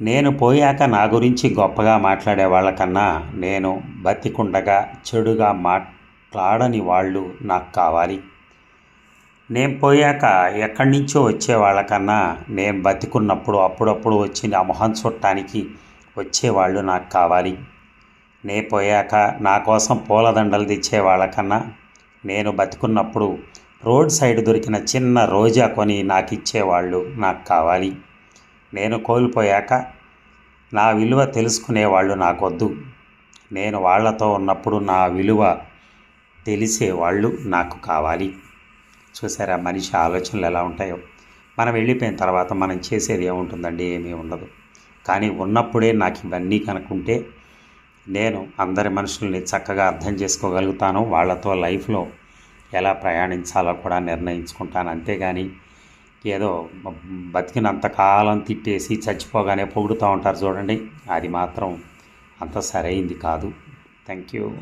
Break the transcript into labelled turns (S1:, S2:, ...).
S1: నేను పోయాక నా గురించి గొప్పగా మాట్లాడే వాళ్ళకన్నా నేను బతికుండగా చెడుగా మాట్లాడని వాళ్ళు నాకు కావాలి. నేను పోయాక ఎక్కడి నుంచో వచ్చే వాళ్ళకన్నా నేను బతికున్నప్పుడు అప్పుడప్పుడు వచ్చి నా మొహం చుట్టానికి వచ్చేవాళ్ళు నాకు కావాలి. నే పోయాక నా కోసం పూలదండలు తెచ్చే వాళ్ళకన్నా నేను బతికున్నప్పుడు రోడ్ సైడ్ దొరికిన చిన్న రోజా కొని నాకు ఇచ్చేవాళ్ళు నాకు కావాలి. నేను కోల్పోయాక నా విలువ తెలుసుకునేవాళ్ళు నాకొద్దు. నేను వాళ్ళతో ఉన్నప్పుడు నా విలువ తెలిసేవాళ్ళు నాకు కావాలి. చూసారా మనిషి ఆలోచనలు ఎలా ఉంటాయో. మనం వెళ్ళిపోయిన తర్వాత మనం చేసేది ఏముంటుందండి? ఏమీ ఉండదు. కానీ ఉన్నప్పుడే నాకు ఇవన్నీ కనుక్కుంటే నేను అందరి మనుషుల్ని చక్కగా అర్థం చేసుకోగలుగుతాను. వాళ్ళతో లైఫ్లో ఎలా ప్రయాణించాలో కూడా నిర్ణయించుకుంటాను. అంతేగాని ఏదో బతికినంత కాలం తిట్టేసి చచ్చిపోగానే పొగుడుతూ ఉంటారు చూడండి. అది మాత్రం అంత సరైంది కాదు. Thank you.